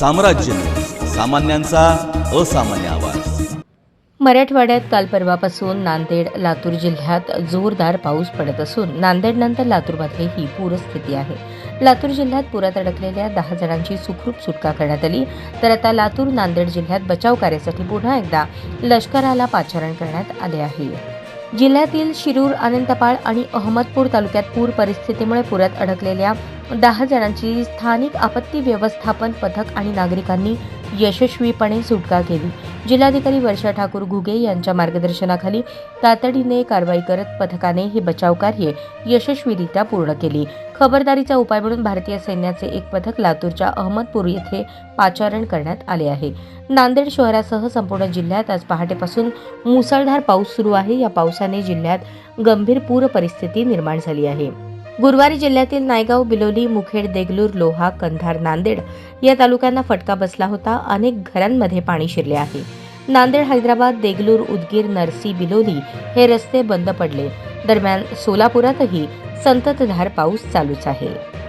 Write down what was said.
साम्राज्य. सामान्यांचा असामान्य आवाज. मराठवाड्यात काल परवापासून नांदेड लातूर जिल्ह्यात जोरदार पाऊस पडत असून नांदेडनंतर लातूरमध्ये ही पूरस्थिती आहे. लातूर जिल्ह्यात पुरात अडकलेल्या दहा जणांची सुखरूप सुटका करण्यात आली. तर आता लातूर नांदेड जिल्ह्यात बचाव कार्यासाठी पुन्हा एकदा लष्कराला पाचारण करण्यात आले आहे. जिल्ह्यातील शिरूर अनंतपाळ आणि अहमदपूर तालुक्यात पूर परिस्थितीमुळे पुरात अडकलेल्या दहा जणांची स्थानिक आपत्ती व्यवस्थापन पथक आणि नागरिकांनी यशस्वीपणे सुटका केली. जिल्हाधिकारी वर्षा ठाकूर घुगे यांच्या मार्गदर्शनाखाली तातडीने कारवाई करत पथकाने हे बचाव कार्य यशस्वीरित्या पूर्ण केली. खबरदारीचा उपाय म्हणून भारतीय सैन्याचे एक पथक लातूरच्या अहमदपूर येथे पाचारण करण्यात आले आहे. नांदेड शहरासह संपूर्ण जिल्ह्यात आज पहाटेपासून मुसळधार पाऊस सुरू आहे. या पावसाने जिल्ह्यात गंभीर पूर परिस्थिती निर्माण झाली आहे. गुरुवारी जिल्ह्यातील नायगाव बिलोली मुखेड देगलूर लोहा कंधार नांदेड या तालुक्यांना फटका बसला होता. अनेक घरांमध्ये पाणी शिरले आहे. नांदेड हैदराबाद देगलूर उदगीर नरसी बिलोली हे रस्ते बंद पडले. दरम्यान सोलापुरातही संततधार पाऊस चालूच आहे.